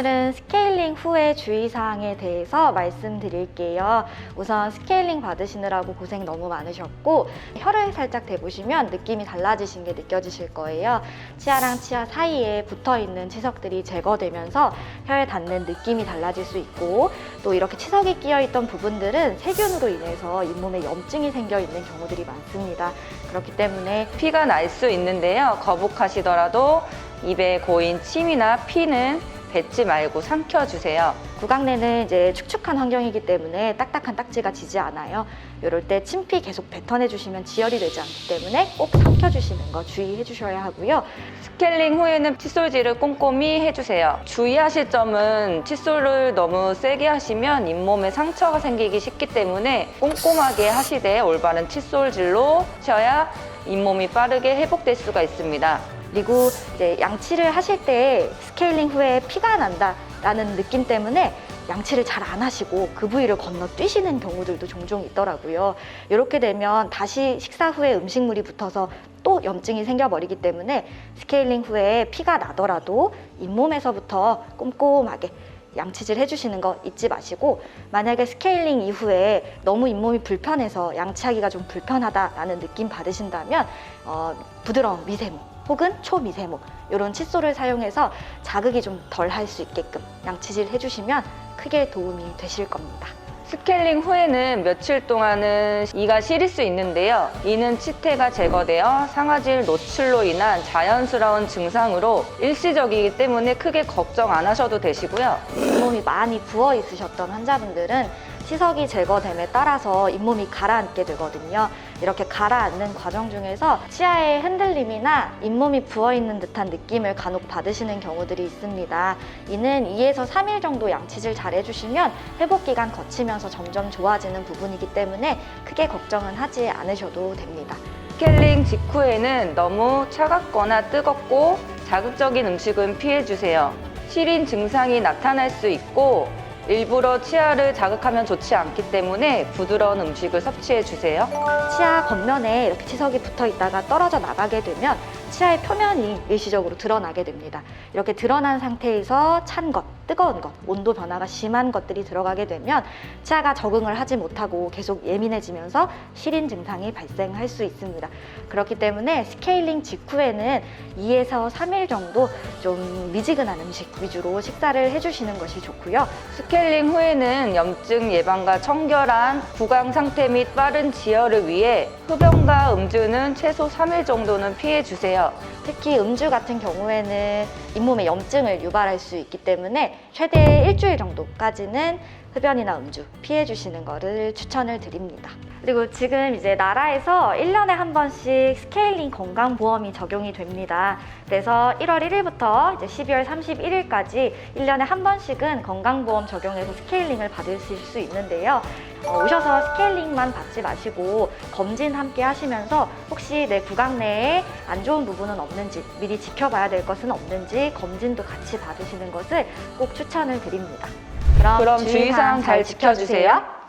오늘은 스케일링 후의 주의사항에 대해서 말씀드릴게요. 우선 스케일링 받으시느라고 고생 너무 많으셨고 혀를 살짝 대보시면 느낌이 달라지신 게 느껴지실 거예요. 치아랑 치아 사이에 붙어 있는 치석들이 제거되면서 혀에 닿는 느낌이 달라질 수 있고 또 이렇게 치석이 끼어 있던 부분들은 세균으로 인해서 잇몸에 염증이 생겨 있는 경우들이 많습니다. 그렇기 때문에 피가 날 수 있는데요. 거북하시더라도 입에 고인 침이나 피는 뱉지 말고 삼켜주세요. 구강내는 이제 축축한 환경이기 때문에 딱딱한 딱지가 지지 않아요. 이럴 때 침피 계속 뱉어내 주시면 지혈이 되지 않기 때문에 꼭 삼켜주시는 거 주의해 주셔야 하고요. 스케일링 후에는 칫솔질을 꼼꼼히 해주세요. 주의하실 점은 칫솔을 너무 세게 하시면 잇몸에 상처가 생기기 쉽기 때문에 꼼꼼하게 하시되 올바른 칫솔질로 하셔야 잇몸이 빠르게 회복될 수가 있습니다. 그리고 이제 양치를 하실 때 스케일링 후에 피가 난다라는 느낌 때문에 양치를 잘 안 하시고 그 부위를 건너 뛰시는 경우들도 종종 있더라고요. 이렇게 되면 다시 식사 후에 음식물이 붙어서 또 염증이 생겨버리기 때문에 스케일링 후에 피가 나더라도 잇몸에서부터 꼼꼼하게 양치질 해주시는 거 잊지 마시고 만약에 스케일링 이후에 너무 잇몸이 불편해서 양치하기가 좀 불편하다라는 느낌 받으신다면 어, 부드러운 미세모 혹은 초미세모 이런 칫솔을 사용해서 자극이 좀 덜 할 수 있게끔 양치질 해주시면 크게 도움이 되실 겁니다. 스케일링 후에는 며칠 동안은 이가 시릴 수 있는데요. 이는 치태가 제거되어 상아질 노출로 인한 자연스러운 증상으로 일시적이기 때문에 크게 걱정 안 하셔도 되시고요. 잇몸이 많이 부어 있으셨던 환자분들은 치석이 제거됨에 따라서 잇몸이 가라앉게 되거든요. 이렇게 가라앉는 과정 중에서 치아의 흔들림이나 잇몸이 부어 있는 듯한 느낌을 간혹 받으시는 경우들이 있습니다. 이는 2에서 3일 정도 양치질 잘 해주시면 회복 기간 거치면서 점점 좋아지는 부분이기 때문에 크게 걱정은 하지 않으셔도 됩니다. 스케일링 직후에는 너무 차갑거나 뜨겁고 자극적인 음식은 피해주세요. 시린 증상이 나타날 수 있고 일부러 치아를 자극하면 좋지 않기 때문에 부드러운 음식을 섭취해 주세요. 치아 겉면에 이렇게 치석이 붙어 있다가 떨어져 나가게 되면 치아의 표면이 일시적으로 드러나게 됩니다. 이렇게 드러난 상태에서 찬 것, 뜨거운 것, 온도 변화가 심한 것들이 들어가게 되면 치아가 적응을 하지 못하고 계속 예민해지면서 시린 증상이 발생할 수 있습니다. 그렇기 때문에 스케일링 직후에는 2에서 3일 정도 좀 미지근한 음식 위주로 식사를 해주시는 것이 좋고요. 스케일링 후에는 염증 예방과 청결한 구강 상태 및 빠른 지혈을 위해 흡연과 음주는 최소 3일 정도는 피해 주세요. 특히 음주 같은 경우에는 잇몸에 염증을 유발할 수 있기 때문에 최대 일주일 정도까지는 흡연이나 음주 피해 주시는 것을 추천을 드립니다. 그리고 지금 이제 나라에서 1년에 한 번씩 스케일링 건강보험이 적용이 됩니다. 그래서 1월 1일부터 이제 12월 31일까지 1년에 한 번씩은 건강보험 적용해서 스케일링을 받으실 수 있는데요. 어, 오셔서 스케일링만 받지 마시고 검진 함께 하시면서 혹시 내 구강 내에 안 좋은 부분은 없는지 미리 지켜봐야 될 것은 없는지 검진도 같이 받으시는 것을 꼭 추천을 드립니다. 그럼 주의사항 잘 지켜주세요.